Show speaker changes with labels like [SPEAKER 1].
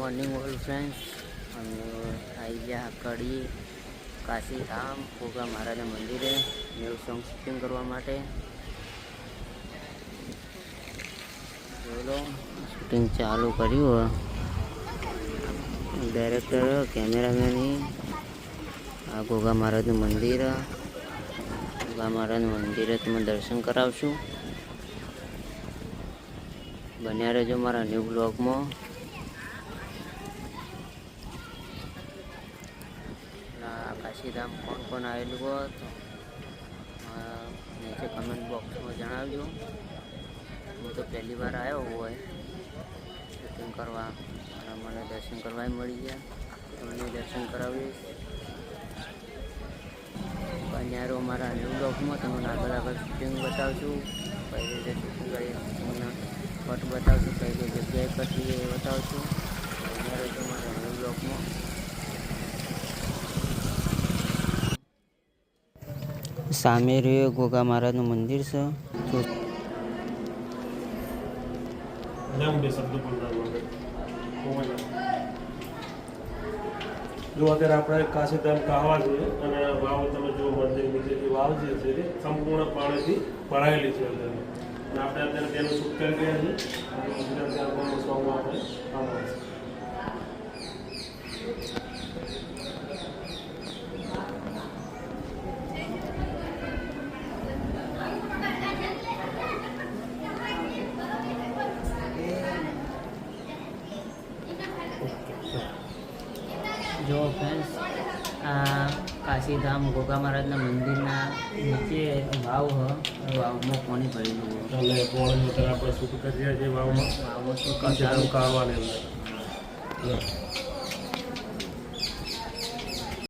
[SPEAKER 1] Morning all friends અમે આવી ગયા કડી, કાશી ધામ ગોગા મહારાજના મંદિરે ન્યૂ સોંગ શૂટિંગ કરવા માટે. શૂટિંગ ચાલુ કર્યું ડાયરેક્ટર કેમેરામેન આ ગોગા મહારાજનું મંદિર. ગોગા મહારાજનું મંદિરે તમે દર્શન કરાવશું. બન્યા રહેજો મારા ન્યૂ બ્લોગમાં કાશીધામ કોણ કોણ આવેલું હોય તો અ, નીચે કમેન્ટ બોક્સમાં જણાવજો. હું તો પહેલી વાર આવ્યો હોય. કરવા. અને મને દર્શન કરવા મળી ગયા. તમને દર્શન કરાવીશ. બન્યારો મારા ન્યૂ બ્લોગમાં તમને આગળ આગળ શૂટિંગ બતાવશું. કઈ રીતે શૂટિંગ કરીએ તમને ફોટ બતાવશું. કઈ કઈ જગ્યાએ કરતી એ બતાવશું. બન્યા રહેજો મારા ન્યૂ બ્લોગમાં સામે રહ્યું ગોગા મહારાજનું મંદિર છે. તો
[SPEAKER 2] બે શબ્દ પણ જો અત્યારે આપણે કાશીધામ કાવા છે અને વાવ તમે જો મંદિર નીચેથી વાવ જે છે તે સંપૂર્ણ પાણીથી ભરાયેલી છે અત્યારે અને આપણે અત્યારે તેનું શૂટ કરી રહ્યા છીએ અને ગુજરાતી આલ્બમનો સોંગ આપણે
[SPEAKER 1] જો ફ્રેન્ડ્સ આ કાશીધામ ગોગા મહારાજના મંદિરના નીચે વાવ હ વાવમાં પાણી ભરેલું
[SPEAKER 2] અને પોણી આપણે શું કરી રહ્યા છીએ વાવમાં?
[SPEAKER 1] વાવમાં શું
[SPEAKER 2] કહાવાની અંદર